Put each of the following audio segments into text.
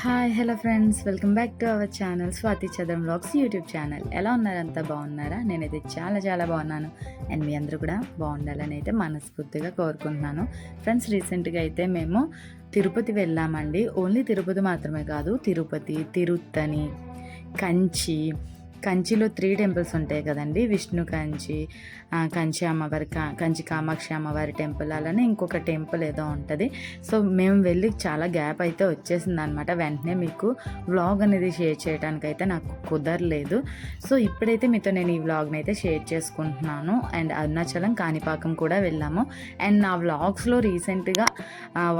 Hi hello friends. Welcome back to our channel Swathi Chadaram vlogs YouTube channel. ఎలా ఉన్నారంతా బాగున్నారా? నేనైతే చాలా చాలా బాగున్నాను. అండ్ మీ అందరూ కూడా బాగుండాలని అయితే మనస్ఫూర్తిగా కోరుకుంటున్నాను. ఫ్రెండ్స్ రీసెంట్గా అయితే మేము తిరుపతి వెళ్ళామండి. ఓన్లీ తిరుపతి మాత్రమే కాదు తిరుపతి తిరుత్తని కంచి కంచిలో త్రీ టెంపుల్స్ ఉంటాయి కదండి. విష్ణు కంచి కంచి అమ్మవారి కా కంచి కామాక్షి అమ్మవారి టెంపుల్ అలానే ఇంకొక టెంపుల్ ఏదో ఉంటుంది. సో మేము వెళ్ళి చాలా గ్యాప్ అయితే వచ్చేసింది అనమాట వెంటనే మీకు వ్లాగ్ అనేది షేర్ చేయడానికి అయితే నాకు కుదరలేదు. సో ఇప్పుడైతే మీతో నేను ఈ వ్లాగ్ని అయితే షేర్ చేసుకుంటున్నాను. అండ్ అరుణాచలం కాణిపాకం కూడా వెళ్ళాము. అండ్ నా వ్లాగ్స్లో రీసెంట్గా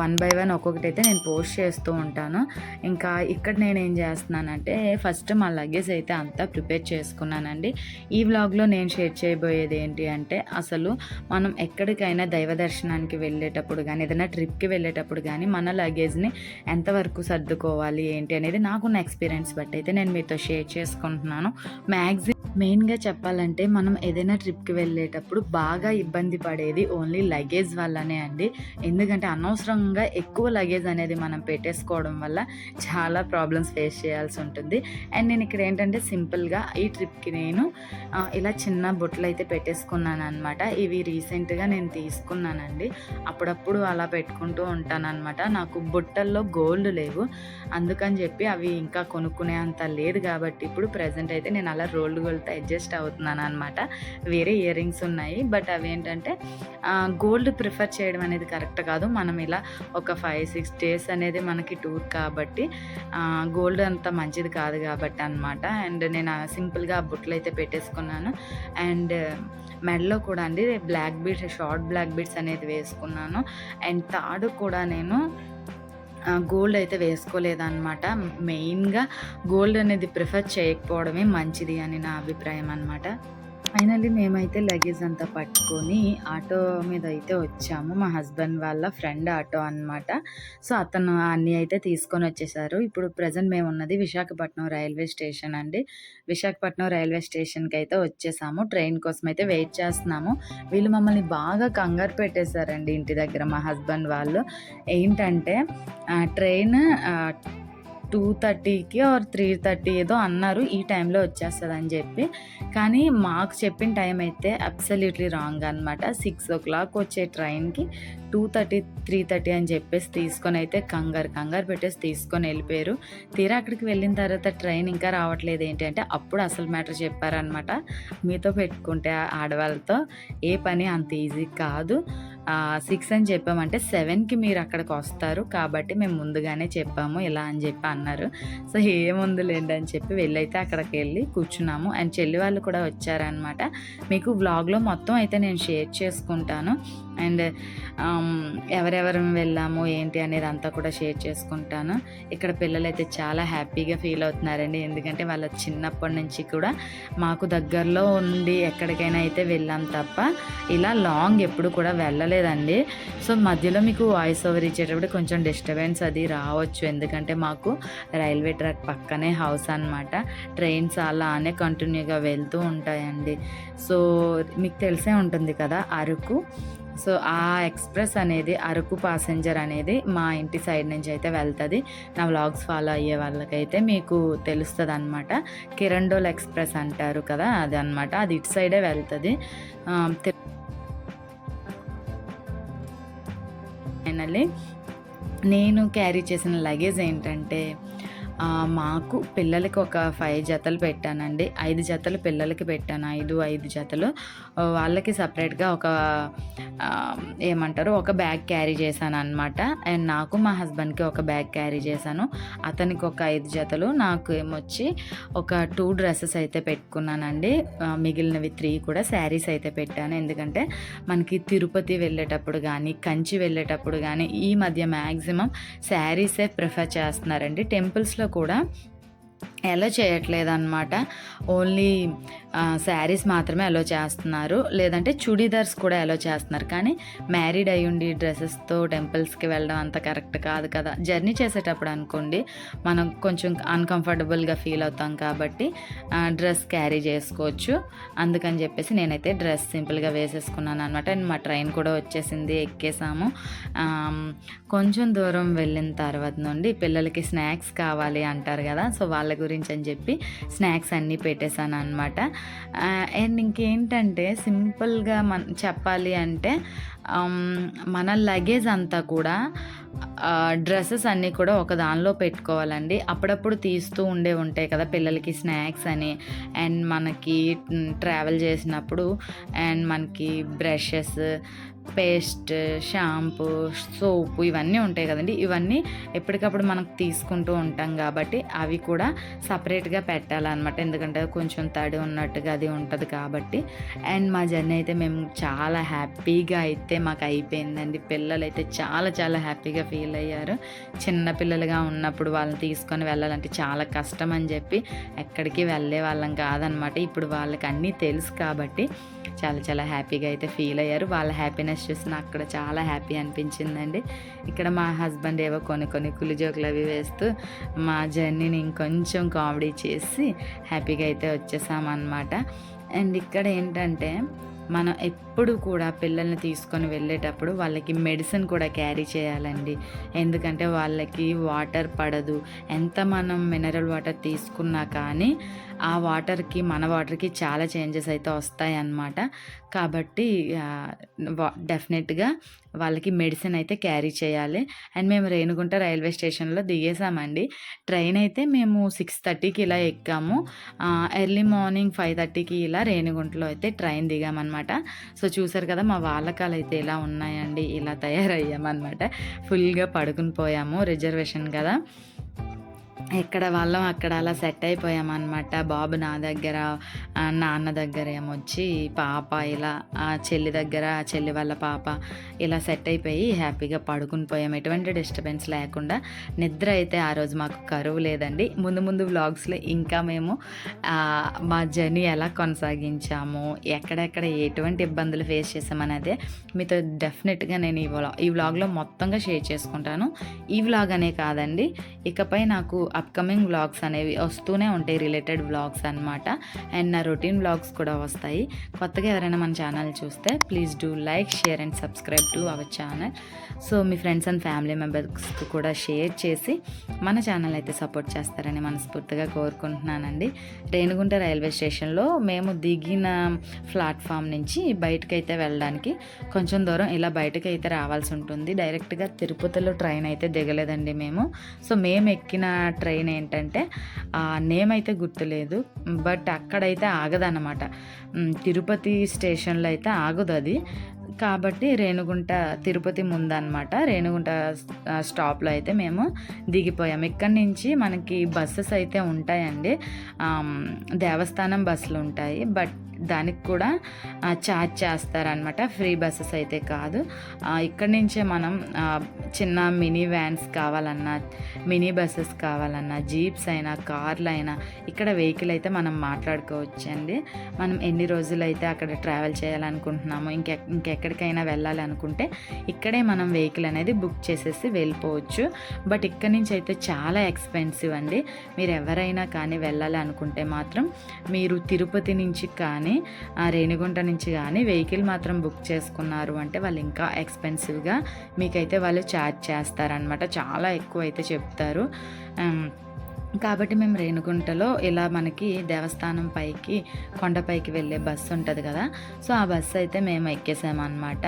వన్ బై వన్ ఒక్కొక్కటి అయితే నేను పోస్ట్ చేస్తూ ఉంటాను. ఇంకా ఇక్కడ నేను ఏం చేస్తున్నానంటే ఫస్ట్ మా లగేజ్ అయితే అంతా ప్రిపేర్ చేసుకున్నానండి. ఈ వ్లాగ్లో నేను షేర్ చేయబోయేది ఏంటి అంటే అసలు మనం ఎక్కడికైనా దైవ దర్శనానికి వెళ్ళేటప్పుడు కానీ ఏదైనా ట్రిప్కి వెళ్ళేటప్పుడు కానీ మన లగేజ్ని ఎంతవరకు సర్దుకోవాలి ఏంటి అనేది నాకున్న ఎక్స్పీరియన్స్ బట్టి అయితే నేను మీతో షేర్ చేసుకుంటున్నాను. మ్యాక్సిమం మెయిన్గా చెప్పాలంటే మనం ఏదైనా ట్రిప్కి వెళ్ళేటప్పుడు బాగా ఇబ్బంది పడేది ఓన్లీ లగేజ్ వల్లనే అండి. ఎందుకంటే అనవసరంగా ఎక్కువ లగేజ్ అనేది మనం పెట్టేసుకోవడం వల్ల చాలా ప్రాబ్లమ్స్ ఫేస్ చేయాల్సి ఉంటుంది. అండ్ నేను ఇక్కడ ఏంటంటే సింపుల్గా ఈ ట్రిప్కి నేను ఇలా చిన్న బొట్లు అయితే పెట్టేసుకున్నాను అనమాట ఇవి రీసెంట్గా నేను తీసుకున్నానండి. అప్పుడప్పుడు అలా పెట్టుకుంటూ ఉంటాను అనమాట నాకు బుట్టల్లో గోల్డ్ లేవు. అందుకని చెప్పి అవి ఇంకా కొనుక్కునే అంత లేదు కాబట్టి ఇప్పుడు ప్రజెంట్ అయితే నేను అలా రోల్డ్ గోల్డ్తో అడ్జస్ట్ అవుతున్నాను అనమాట వేరే ఇయర్ రింగ్స్ ఉన్నాయి. బట్ అవి ఏంటంటే గోల్డ్ ప్రిఫర్ చేయడం అనేది కరెక్ట్ కాదు. మనం ఇలా ఒక ఫైవ్ సిక్స్ డేస్ అనేది మనకి టూర్ కాబట్టి గోల్డ్ అంత మంచిది కాదు కాబట్టి అనమాట అండ్ నేను సింపుల్గా బుట్టలు అయితే పెట్టేసుకున్నాను. అండ్ మెడలో కూడా అండి black beads short black beads అనేది వేసుకున్నాను. అండ్ తాడు కూడా నేను గోల్డ్ అయితే వేసుకోలేదన్నమాట. మెయిన్గా గోల్డ్ అనేది ప్రిఫర్ చేయకపోవడమే మంచిది అని నా అభిప్రాయం అనమాట ఫైనల్లీ మేమైతే లగేజ్ అంతా పట్టుకొని ఆటో మీద అయితే వచ్చాము. మా హస్బెండ్ వాళ్ళ ఫ్రెండ్ ఆటో అన్నమాట. సో అతను అన్నీ అయితే తీసుకొని వచ్చేసారు. ఇప్పుడు ప్రజెంట్ మేము ఉన్నది విశాఖపట్నం రైల్వే స్టేషన్ అండి. విశాఖపట్నం రైల్వే స్టేషన్కి అయితే వచ్చేసాము. ట్రైన్ కోసం అయితే వెయిట్ చేస్తున్నాము. వీళ్ళు మమ్మల్ని బాగా కంగారు పెట్టేశారండి ఇంటి దగ్గర మా హస్బెండ్ వాళ్ళు. ఏంటంటే ట్రైన్ టూ థర్టీకి ఆర్ త్రీ థర్టీ ఏదో అన్నారు ఈ టైంలో వచ్చేస్తుంది అని చెప్పి. కానీ మాకు చెప్పిన టైం అయితే అబ్సల్యూట్లీ రాంగ్ అనమాట సిక్స్ ఓ క్లాక్ వచ్చే ట్రైన్కి టూ థర్టీ త్రీ థర్టీ అని చెప్పేసి తీసుకొని అయితే కంగారు కంగారు పెట్టేసి తీసుకొని వెళ్ళిపోయారు. తీరా అక్కడికి వెళ్ళిన తర్వాత ట్రైన్ ఇంకా రావట్లేదు ఏంటంటే అప్పుడు అసలు మ్యాటర్ చెప్పారనమాట మీతో పెట్టుకుంటే ఆడవాళ్ళతో ఏ పని అంత ఈజీ కాదు. సిక్స్ అని చెప్పామంటే సెవెన్కి మీరు అక్కడికి వస్తారు. కాబట్టి మేము ముందుగానే చెప్పాము ఇలా అని చెప్పి అన్నారు. సో ఏముంది లేండి అని చెప్పి వెళ్ళైతే అక్కడికి వెళ్ళి కూర్చున్నాము. అండ్ చెల్లి వాళ్ళు కూడా వచ్చారనమాట మీకు వ్లాగ్లో మొత్తం అయితే నేను షేర్ చేసుకుంటాను. అండ్ ఎవరెవరు వెళ్ళాము ఏంటి అనేది అంతా కూడా షేర్ చేసుకుంటాను. ఇక్కడ పిల్లలు అయితే చాలా హ్యాపీగా ఫీల్ అవుతున్నారండి. ఎందుకంటే వాళ్ళ చిన్నప్పటి నుంచి కూడా మాకు దగ్గరలో ఉండి ఎక్కడికైనా అయితే వెళ్ళాం తప్ప ఇలా లాంగ్ ఎప్పుడు కూడా వెళ్ళలేదండి. సో మధ్యలో మీకు వాయిస్ ఓవర్ ఇచ్చేటప్పుడు కొంచెం డిస్టర్బెన్స్ అది రావచ్చు. ఎందుకంటే మాకు రైల్వే ట్రాక్ పక్కనే హౌస్ అన్నమాట. ట్రైన్స్ అలానే కంటిన్యూగా వెళ్తూ ఉంటాయండి. సో మీకు తెలిసే ఉంటుంది కదా అరకు. సో ఆ ఎక్స్ప్రెస్ అనేది అరకు పాసెంజర్ అనేది మా ఇంటి సైడ్ నుంచి అయితే వెళ్తుంది. నా వ్లాగ్స్ ఫాలో అయ్యే వాళ్ళకైతే మీకు తెలుస్తుంది అనమాట కిరండోల్ ఎక్స్ప్రెస్ అంటారు కదా అది అనమాట అది ఇటు సైడే వెళ్తుంది. ఫైనల్లీ నేను క్యారీ చేసిన లగేజ్ ఏంటంటే మాకు పిల్లలకి ఒక ఫైవ్ జతలు పెట్టానండి. ఐదు జతలు పిల్లలకి పెట్టాను. ఐదు ఐదు జతలు. వాళ్ళకి సపరేట్గా ఒక ఏమంటారు ఒక బ్యాగ్ క్యారీ చేశాను అనమాట అండ్ నాకు మా హస్బెండ్కి ఒక బ్యాగ్ క్యారీ చేశాను. అతనికి ఒక ఐదు జతలు. నాకు ఏమొచ్చి ఒక టూ డ్రెస్సెస్ అయితే పెట్టుకున్నానండి. మిగిలినవి త్రీ కూడా శారీస్ అయితే పెట్టాను. ఎందుకంటే మనకి తిరుపతి వెళ్ళేటప్పుడు కానీ కంచి వెళ్ళేటప్పుడు కానీ ఈ మధ్య మ్యాక్సిమం శారీసే ప్రిఫర్ చేస్తున్నారండి. టెంపుల్స్లో కూడా ఎలా చేయట్లేదు అనమాట ఓన్లీ శారీస్ మాత్రమే అలో చేస్తున్నారు. లేదంటే చుడీదార్స్ కూడా అలో చేస్తున్నారు. కానీ మ్యారీడ్ అయి ఉండి డ్రెస్సెస్తో టెంపుల్స్కి వెళ్ళడం అంత కరెక్ట్ కాదు కదా. జర్నీ చేసేటప్పుడు అనుకోండి మనం కొంచెం అన్కంఫర్టబుల్గా ఫీల్ అవుతాం కాబట్టి డ్రెస్ క్యారీ చేసుకోవచ్చు. అందుకని చెప్పేసి నేనైతే డ్రెస్ సింపుల్గా వేసేసుకున్నాను అనమాట అండ్ మా ట్రైన్ కూడా వచ్చేసింది ఎక్కేసాము. కొంచెం దూరం వెళ్ళిన తర్వాత నుండి పిల్లలకి స్నాక్స్ కావాలి అంటారు కదా. సో వాళ్ళ గురించి అని చెప్పి స్నాక్స్ అన్నీ పెట్టేశాను అనమాట అండ్ ఇంకేంటంటే సింపుల్గా మన చెప్పాలి అంటే మన లగేజ్ అంతా కూడా డ్రెస్సెస్ అన్నీ కూడా ఒక దానిలో పెట్టుకోవాలండి. అప్పుడప్పుడు తీస్తూ ఉండే ఉంటాయి కదా పిల్లలకి స్నాక్స్ అని. అండ్ మనకి ట్రావెల్ చేసినప్పుడు అండ్ మనకి బ్రషెస్ పేస్ట్ షాంపూ సోపు ఇవన్నీ ఉంటాయి కదండి. ఇవన్నీ ఎప్పటికప్పుడు మనకు తీసుకుంటూ ఉంటాం కాబట్టి అవి కూడా సపరేట్గా పెట్టాలన్నమాట. ఎందుకంటే కొంచెం తడి ఉన్నట్టుగా అది ఉంటుంది కాబట్టి. అండ్ మా జర్నీ అయితే మేము చాలా హ్యాపీగా అయితే మాకు అయిపోయిందండి. పిల్లలు అయితే చాలా చాలా హ్యాపీగా ఫీల్ అయ్యారు చిన్నపిల్లలుగా ఉన్నప్పుడు వాళ్ళని తీసుకొని వెళ్ళాలంటే చాలా కష్టం అని చెప్పి ఎక్కడికి వెళ్ళే వాళ్ళం కాదనమాట. ఇప్పుడు వాళ్ళకి అన్నీ తెలుసు కాబట్టి చాలా చాలా హ్యాపీగా అయితే ఫీల్ అయ్యారు. వాళ్ళ హ్యాపీనెస్ చూసి నాకు కూడా చాలా హ్యాపీ అనిపించిందండి. ఇక్కడ మా హస్బెండ్ ఏవో కొన్ని కొన్ని కులి జోకులు అవి వేస్తూ మా జర్నీని ఇంకొంచెం కామెడీ చేసి హ్యాపీగా అయితే వచ్చేసామన్నమాట. అండ్ ఇక్కడ ఏంటంటే మనం ఎప్పుడు కూడా పిల్లల్ని తీసుకొని వెళ్ళేటప్పుడు వాళ్ళకి మెడిసిన్ కూడా క్యారీ చేయాలండి. ఎందుకంటే వాళ్ళకి వాటర్ పడదు. ఎంత మనం మినరల్ వాటర్ తీసుకున్నా కానీ ఆ వాటర్కి మన వాటర్కి చాలా చేంజెస్ అయితే వస్తాయి అన్నమాట కాబట్టి డెఫినెట్గా వాళ్ళకి మెడిసిన్ అయితే క్యారీ చేయాలి. అండ్ మేము రేణుగుంట రైల్వే స్టేషన్లో దిగేసామండి. ట్రైన్ అయితే మేము సిక్స్ థర్టీకి ఇలా ఎక్కాము. ఎర్లీ మార్నింగ్ ఫైవ్ థర్టీకి ఇలా రేణుగుంటలో అయితే ట్రైన్ దిగామన్నమాట. సో చూసారు కదా మా వాళ్ళకాలు అయితే ఇలా ఉన్నాయండి. ఇలా తయారయ్యామన్నమాట. ఫుల్గా పడుకుని పోయాము. రిజర్వేషన్ కదా. ఎక్కడ వాళ్ళం అక్కడ అలా సెట్ అయిపోయామన్నమాట. బాబు నా దగ్గర నాన్న దగ్గర ఏమొచ్చి పాప ఇలా ఆ చెల్లి దగ్గర ఆ చెల్లి వాళ్ళ పాప ఇలా సెట్ అయిపోయి హ్యాపీగా పడుకుని పోయాం. ఎటువంటి డిస్టర్బెన్స్ లేకుండా నిద్ర అయితే ఆ రోజు మాకు కరువు లేదండి. ముందు ముందు వ్లాగ్స్లో ఇంకా మేము మా జర్నీ ఎలా కొనసాగించాము ఎక్కడెక్కడ ఎటువంటి ఇబ్బందులు ఫేస్ చేసామనేదే మీతో డెఫినెట్గా నేను ఈ వ్లా ఈ వ్లాగ్లో మొత్తంగా షేర్ చేసుకుంటాను. ఈ వ్లాగ్ అనే కాదండి ఇకపై నాకు అప్కమింగ్ వ్లాగ్స్ అనేవి వస్తూనే ఉంటాయి రిలేటెడ్ వ్లాగ్స్ అన్నమాట. అండ్ నా రొటీన్ వ్లాగ్స్ కూడా వస్తాయి. కొత్తగా ఎవరైనా మన ఛానల్ చూస్తే please do like share and subscribe to our channel so me friends and family మెంబర్స్కి కూడా షేర్ చేసి మన ఛానల్ అయితే సపోర్ట్ చేస్తారని మనస్ఫూర్తిగా కోరుకుంటున్నానండి. రేణుగుంట రైల్వే స్టేషన్లో మేము దిగిన ప్లాట్ఫామ్ నుంచి బయటకైతే వెళ్ళడానికి కొంచెం దూరం ఇలా బయటకు అయితే రావాల్సి ఉంటుంది. డైరెక్ట్గా తిరుపతిలో ట్రైన్ అయితే దిగలేదండి మేము. సో మేము ఎక్కిన ట్రైన్ ఏంటంటే నేమ్ అయితే గుర్తులేదు బట్ అక్కడైతే ఆగదన్నమాట. తిరుపతి స్టేషన్లో అయితే ఆగదు అది. కాబట్టి రేణుగుంట తిరుపతి ముందనమాట రేణుగుంట స్టాప్లో అయితే మేము దిగిపోయాం. ఇక్కడి నుంచి మనకి బస్సెస్ అయితే ఉంటాయండి. దేవస్థానం బస్సులు ఉంటాయి. బట్ దానికి కూడా ఛార్జ్ చేస్తారనమాట ఫ్రీ బస్సెస్ అయితే కాదు. ఇక్కడ ఇక్కడి నుంచే మనం చిన్న మినీ వ్యాన్స్ కావాలన్నా మినీ బస్సెస్ కావాలన్నా జీప్స్ అయినా కార్లు అయినా ఇక్కడ వెహికల్ అయితే మనం మాట్లాడుకోవచ్చండి. మనం ఎన్ని రోజులు అయితే అక్కడ ట్రావెల్ చేయాలనుకుంటున్నామో ఇంకె ఇంకెక్కడికైనా వెళ్ళాలి అనుకుంటే ఇక్కడే మనం వెహికల్ అనేది బుక్ చేసేసి వెళ్ళిపోవచ్చు. బట్ ఇక్కడ నుంచి అయితే చాలా ఎక్స్పెన్సివ్ అండి. మీరు ఎవరైనా కానీ వెళ్ళాలి అనుకుంటే మాత్రం మీరు తిరుపతి నుంచి కానీ ఆ రేణిగుంట నుంచి కానీ వెహికల్ మాత్రం బుక్ చేసుకున్నారు. అంటే వాళ్ళు ఇంకా ఎక్స్పెన్సివ్గా మీకైతే వాళ్ళు ఛార్జ్ చేస్తారనమాట చాలా ఎక్కువ అయితే చెప్తారు కాబట్టి మేము రేణుగుంటలో ఇలా మనకి దేవస్థానం పైకి కొండపైకి వెళ్ళే బస్సు ఉంటుంది కదా. సో ఆ బస్సు అయితే మేము ఎక్కేసామన్నమాట.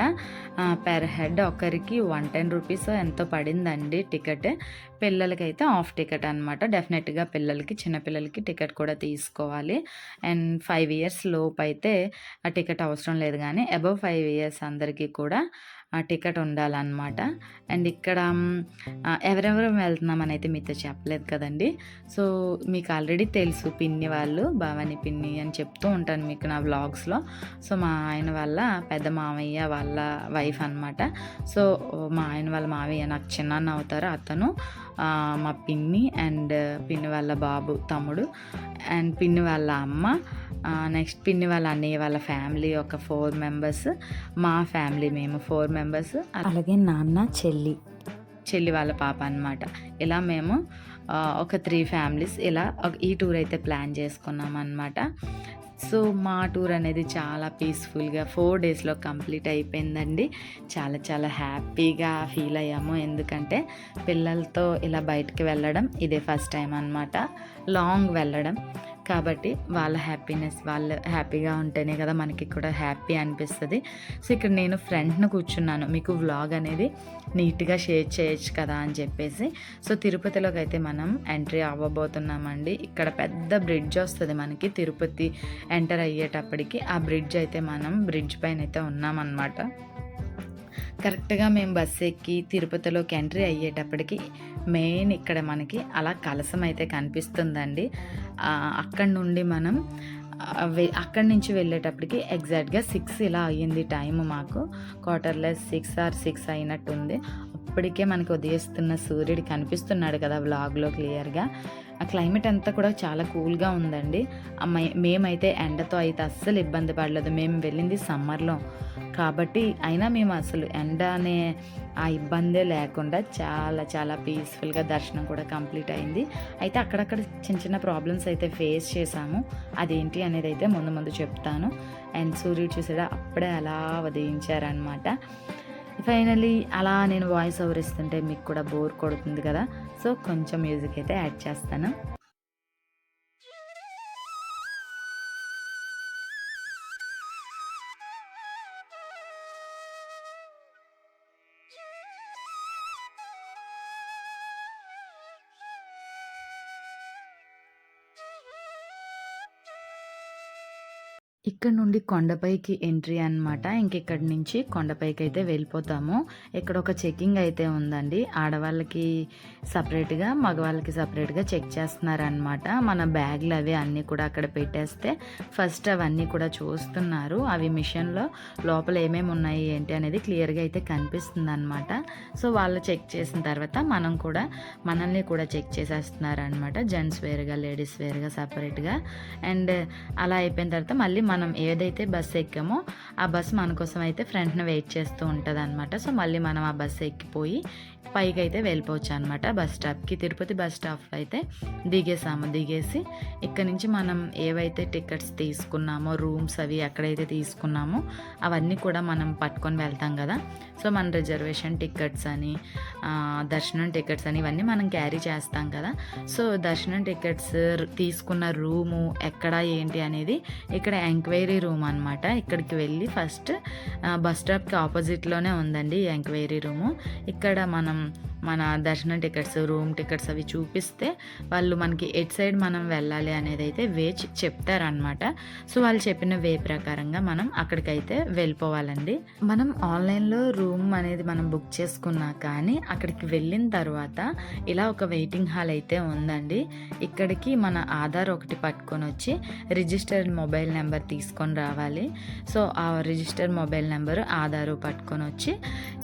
పెర్ హెడ్ ఒకరికి వన్ టెన్ రూపీస్ ఎంతో పడిందండి టికెట్. పిల్లలకైతే ఆఫ్ టికెట్ అనమాట డెఫినెట్గా పిల్లలకి చిన్నపిల్లలకి టికెట్ కూడా తీసుకోవాలి. అండ్ ఫైవ్ ఇయర్స్ లోపు అయితే ఆ టికెట్ అవసరం లేదు కానీ అబవ్ ఫైవ్ ఇయర్స్ అందరికీ కూడా టికెట్ ఉండాలన్నమాట. అండ్ ఇక్కడ ఎవరెవరు వెళ్తున్నామని అయితే మీతో చెప్పలేదు కదండి. సో మీకు ఆల్రెడీ తెలుసు పిన్ని వాళ్ళు భవాని పిన్ని అని చెప్తూ ఉంటాను మీకు నా వ్లాగ్స్లో. సో మా ఆయన వాళ్ళ పెద్ద మామయ్య వాళ్ళ వైఫ్ అనమాట సో మా ఆయన వాళ్ళ మావయ్య నాకు చిన్నాన్న అవుతారు అతను. మా పిన్ని అండ్ పిన్ని వాళ్ళ బాబు తమ్ముడు అండ్ పిన్ని వాళ్ళ అమ్మ. నెక్స్ట్ పిన్ని వాళ్ళ అన్నయ్య వాళ్ళ ఫ్యామిలీ ఒక ఫోర్ మెంబర్స్. మా ఫ్యామిలీ మేము ఫోర్ మెంబర్స్. అలాగే నాన్న చెల్లి. చెల్లి వాళ్ళ పాప అన్నమాట. ఇలా మేము ఒక త్రీ ఫ్యామిలీస్ ఇలా ఈ టూర్ అయితే ప్లాన్ చేసుకున్నాం అనమాట సో మా టూర్ అనేది చాలా పీస్ఫుల్గా ఫోర్ డేస్లో కంప్లీట్ అయిపోయిందండి. చాలా చాలా హ్యాపీగా ఫీల్ అయ్యాము. ఎందుకంటే పిల్లలతో ఇలా బయటికి వెళ్ళడం ఇదే ఫస్ట్ టైం అనమాట లాంగ్ వెళ్ళడం. కాబట్టి వాళ్ళ హ్యాపీనెస్ వాళ్ళు హ్యాపీగా ఉంటేనే కదా మనకి కూడా హ్యాపీ అనిపిస్తుంది. సో ఇక్కడ నేను ఫ్రెండ్ను కూర్చున్నాను. మీకు వ్లాగ్ అనేది నీట్గా షేర్ చేయొచ్చు కదా అని చెప్పేసి. సో తిరుపతిలోకి అయితే మనం ఎంట్రీ అవ్వబోతున్నామండి. ఇక్కడ పెద్ద బ్రిడ్జ్ వస్తుంది మనకి. తిరుపతి ఎంటర్ అయ్యేటప్పటికి ఆ బ్రిడ్జ్ అయితే మనం బ్రిడ్జ్ పైన అయితే ఉన్నామన్నమాట. కరెక్ట్గా మేము బస్సు ఎక్కి తిరుపతిలోకి ఎంట్రీ అయ్యేటప్పటికి మెయిన్ ఇక్కడ మనకి అలా కలసం అయితే కనిపిస్తుందండి అక్కడి నుండి మనం అక్కడి నుంచి వెళ్ళేటప్పటికి ఎగ్జాక్ట్గా సిక్స్ ఇలా అయ్యింది టైం మాకు. క్వార్టర్లెస్ సిక్స్ ఆర్ సిక్స్ అయినట్టుంది. అప్పటికే మనకు ఉదయిస్తున్న సూర్యుడు కనిపిస్తున్నాడు కదా వ్లాగ్లో క్లియర్గా. ఆ క్లైమేట్ అంతా కూడా చాలా కూల్గా ఉందండి. మేమైతే ఎండతో అయితే అస్సలు ఇబ్బంది పడలేదు. మేము వెళ్ళింది సమ్మర్లో కాబట్టి అయినా మేము అసలు ఎండ అనే ఆ ఇబ్బందే లేకుండా చాలా చాలా పీస్ఫుల్గా దర్శనం కూడా కంప్లీట్ అయింది. అయితే అక్కడక్కడ చిన్న చిన్న ప్రాబ్లమ్స్ అయితే ఫేస్ చేశాము. అదేంటి అనేది అయితే ముందు ముందు చెప్తాను. అండ్ సూర్యుడు చూసాడా అప్పుడే అలా వదిలించారనమాట ఫైనలీ అలా నేను వాయిస్ ఓవర్ ఇస్తుంటే మీకు కూడా బోర్ కొడుతుంది కదా. సో కొంచెం మ్యూజిక్ అయితే యాడ్ చేస్తాను. ఇక్కడ నుండి కొండపైకి ఎంట్రీ అన్నమాట. ఇంకెక్కడి నుంచి కొండపైకి అయితే వెళ్ళిపోతాము. ఇక్కడ ఒక చెకింగ్ అయితే ఉందండి. ఆడవాళ్ళకి సపరేట్గా మగవాళ్ళకి సపరేట్గా చెక్ చేస్తున్నారనమాట మన బ్యాగ్లు అవి అన్నీ కూడా అక్కడ పెట్టేస్తే ఫస్ట్ అవన్నీ కూడా చూస్తున్నారు. అవి మిషన్లో లోపల ఏమేమి ఉన్నాయి ఏంటి అనేది క్లియర్గా అయితే కనిపిస్తుంది అనమాట సో వాళ్ళు చెక్ చేసిన తర్వాత మనం కూడా మనల్ని కూడా చెక్ చేసేస్తున్నారు అనమాట జెంట్స్ వేరుగా లేడీస్ వేరుగా సపరేట్గా. అండ్ అలా అయిపోయిన తర్వాత మళ్ళీ మనం మనం ఏదైతే బస్సు ఎక్కామో ఆ బస్సు మన కోసం అయితే ఫ్రంట్న వెయిట్ చేస్తూ ఉంటుంది అనమాట సో మళ్ళీ మనం ఆ బస్సు ఎక్కిపోయి పైకి అయితే వెళ్ళిపోవచ్చు అనమాట బస్ స్టాప్కి. తిరుపతి బస్ స్టాప్లో అయితే దిగేసాము. దిగేసి ఇక్కడ నుంచి మనం ఏవైతే టికెట్స్ తీసుకున్నామో రూమ్స్ అవి ఎక్కడైతే తీసుకున్నామో అవన్నీ కూడా మనం పట్టుకొని వెళ్తాం కదా. సో మన రిజర్వేషన్ టికెట్స్ అని దర్శనం టికెట్స్ అని ఇవన్నీ మనం క్యారీ చేస్తాం కదా. సో దర్శనం టికెట్స్ తీసుకున్న రూము ఎక్కడ ఏంటి అనేది ఇక్కడ ఎంక్వైరీ రూమ్ అనమాట ఇక్కడికి వెళ్ళి ఫస్ట్ బస్ స్టాప్కి ఆపోజిట్లోనే ఉందండి ఈ ఎంక్వైరీ రూము. ఇక్కడ మనం Um. మన దర్శనం టికెట్స్ రూమ్ టికెట్స్ అవి చూపిస్తే వాళ్ళు మనకి ఎట్ సైడ్ మనం వెళ్ళాలి అనేది అయితే వే చెప్తారనమాట సో వాళ్ళు చెప్పిన వే ప్రకారంగా మనం అక్కడికైతే వెళ్ళిపోవాలండి. మనం ఆన్లైన్లో రూమ్ అనేది మనం బుక్ చేసుకున్నా కానీ అక్కడికి వెళ్ళిన తర్వాత ఇలా ఒక వెయిటింగ్ హాల్ అయితే ఉందండి. ఇక్కడికి మన ఆధార్ ఒకటి పట్టుకొని వచ్చి రిజిస్టర్డ్ మొబైల్ నెంబర్ తీసుకొని రావాలి. సో ఆ రిజిస్టర్డ్ మొబైల్ నెంబర్ ఆధారు పట్టుకొని వచ్చి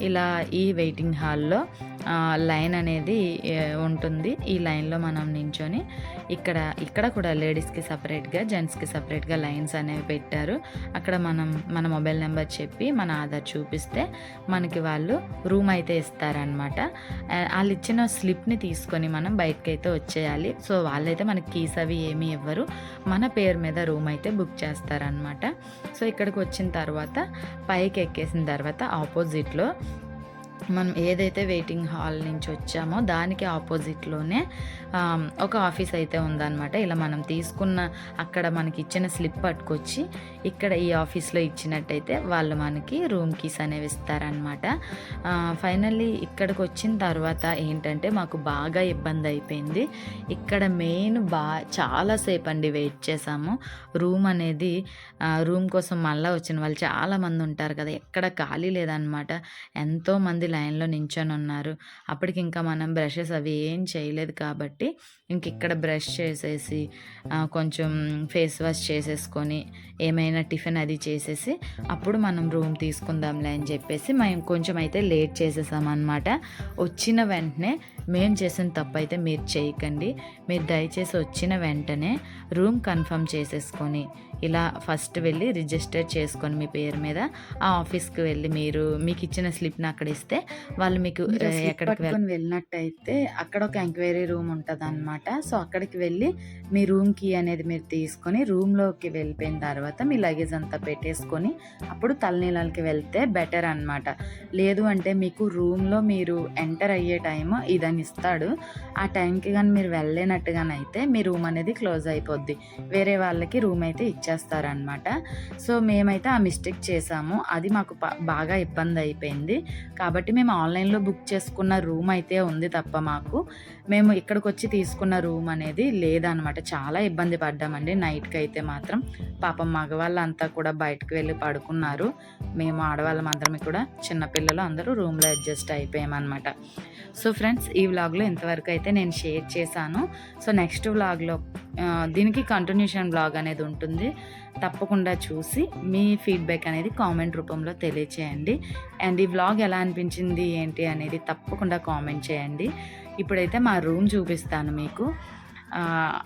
ఇలా ఈ వెయిటింగ్ హాల్లో లైన్ అనేది ఉంటుంది. ఈ లైన్లో మనం నించొని ఇక్కడ ఇక్కడ కూడా లేడీస్కి సపరేట్గా జెంట్స్కి సపరేట్గా లైన్స్ అనేవి పెట్టారు. అక్కడ మనం మన మొబైల్ నెంబర్ చెప్పి మన ఆధార్ చూపిస్తే మనకి వాళ్ళు రూమ్ అయితే ఇస్తారనమాట వాళ్ళు ఇచ్చిన స్లిప్ని తీసుకొని మనం బయటకి అయితే వచ్చేయాలి. సో వాళ్ళైతే మనకి కీస్ అవి ఏమీ ఇవ్వరు. మన పేరు మీద రూమ్ అయితే బుక్ చేస్తారనమాట సో ఇక్కడికి వచ్చిన తర్వాత పైకి ఎక్కేసిన తర్వాత ఆపోజిట్లో మనం ఏదైతే వెయిటింగ్ హాల్ నుంచి వచ్చామో దానికి ఆపోజిట్లోనే ఒక ఆఫీస్ అయితే ఉందన్నమాట. ఇలా మనం తీసుకున్న అక్కడ మనకి ఇచ్చిన స్లిప్ పట్టుకొచ్చి ఇక్కడ ఈ ఆఫీస్లో ఇచ్చినట్టయితే వాళ్ళు మనకి రూమ్ కీస్ అనేవి ఇస్తారనమాట ఫైనల్లీ ఇక్కడికి వచ్చిన తర్వాత ఏంటంటే మాకు బాగా ఇబ్బంది అయిపోయింది. ఇక్కడ మెయిన్ బా చాలాసేపు అండి వెయిట్ చేసాము. రూమ్ అనేది రూమ్ కోసం మళ్ళీ వచ్చిన వాళ్ళు చాలామంది ఉంటారు కదా ఎక్కడ ఖాళీ లేదనమాట ఎంతో మంది లైన్లో నించొని ఉన్నారు అప్పటికి ఇంకా మనం బ్రషెస్ అవి ఏం చేయలేదు కాబట్టి, ఇంక ఇక్కడ బ్రష్ చేసేసి కొంచెం ఫేస్ వాష్ చేసేసుకొని, ఏమైనా టిఫిన్ అది చేసేసి, అప్పుడు మనం రూమ్ తీసుకుందాంలే అని చెప్పేసి మేము కొంచెం అయితే లేట్ చేసేసామన్నమాట వచ్చిన వెంటనే మేము చేసిన తప్పు అయితే మీరు చేయకండి. మీరు దయచేసి వచ్చిన వెంటనే రూమ్ కన్ఫర్మ్ చేసేసుకొని, ఇలా ఫస్ట్ వెళ్ళి రిజిస్టర్ చేసుకొని మీ పేరు మీద, ఆ ఆఫీస్‌కి వెళ్ళి మీరు మీకిచ్చిన స్లిప్‌ని అక్కడ ఇస్తే, వాళ్ళు మీకు ఎక్కడికి వెళ్ పట్టుకొని వెళ్ళినట్టయితే అక్కడ ఒక ఎంక్వైరీ రూమ్ ఉంటదనమాట. సో, అక్కడికి వెళ్ళి మీ రూమ్ కీ అనేది మీరు తీసుకొని రూమ్‌లోకి వెళ్ళిపోయిన తర్వాత మీ లగేజ్ అంతా పెట్టేసుకొని, అప్పుడు తలనీలాలకి వెళ్తే బెటర్ అనమాట. లేదు అంటే మీకు రూమ్‌లో మీరు ఎంటర్ అయ్యే టైమ్ ఇదని ఇస్తాడు. ఆ టైంకి గాని మీరు వెళ్ళలేనట్టుగానైతే మీ రూమ్ అనేది క్లోజ్ అయిపోద్ది. వేరే వాళ్ళకి రూమ్ అయితే ఇచ్చేస్తారనమాట. సో, మేమైతే ఆ మిస్టేక్ చేసాము అది మాకు బాగా ఇబ్బంది అయిపోయింది. కాబట్టి మేము ఆన్‌లైన్‌లో బుక్ చేసుకున్న రూమ్ అయితే ఉంది తప్ప మాకు, మేము ఇక్కడికి వచ్చి తీసుకున్న రూమ్ అనేది లేదనమాట. చాలా ఇబ్బంది పడ్డామండి నైట్కి అయితే మాత్రం. పాపం మగవాళ్ళంతా కూడా బయటకు వెళ్ళి పడుకున్నారు. మేము ఆడవాళ్ళం అందరం కూడా చిన్నపిల్లలు అందరూ రూమ్‌లో అడ్జస్ట్ అయిపోయామనమాట. సో, ఫ్రెండ్స్ ఈ వ్లాగ్‌లో ఇంతవరకు అయితే నేను షేర్ చేశాను. సో, నెక్స్ట్ వ్లాగ్‌లో దీనికి కంటిన్యూషన్ వ్లాగ్ అనేది ఉంటుంది. తప్పకుండా చూసి మీ ఫీడ్‌బ్యాక్ అనేది కామెంట్ రూపంలో తెలియచేయండి. అండ్ ఈ వ్లాగ్ ఎలా అనిపించింది ఏంటి అనేది తప్పకుండా కామెంట్ చేయండి. ఇప్పుడైతే మా రూమ్ చూపిస్తాను మీకు.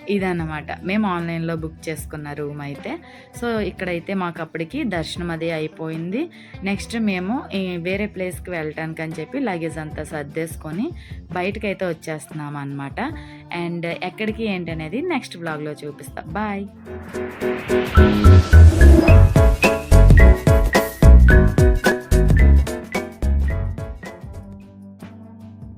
ఇదన్నమాట. మేము ఆన్‌లైన్‌లో బుక్ చేసుకున్న రూమ్ అయితే. సో, ఇక్కడైతే మాకు అప్పటికి దర్శనం అది అయిపోయింది. నెక్స్ట్ మేము ఈ వేరే ప్లేస్‌కి వెళ్ళటానికి అని చెప్పి లగేజ్ అంతా సర్దేసుకొని బయటకైతే వచ్చేస్తున్నామనమాట. అండ్ ఎక్కడికి ఏంటి అనేది నెక్స్ట్ వ్లాగ్‌లో చూపిస్తాం బాయ్. Thank you.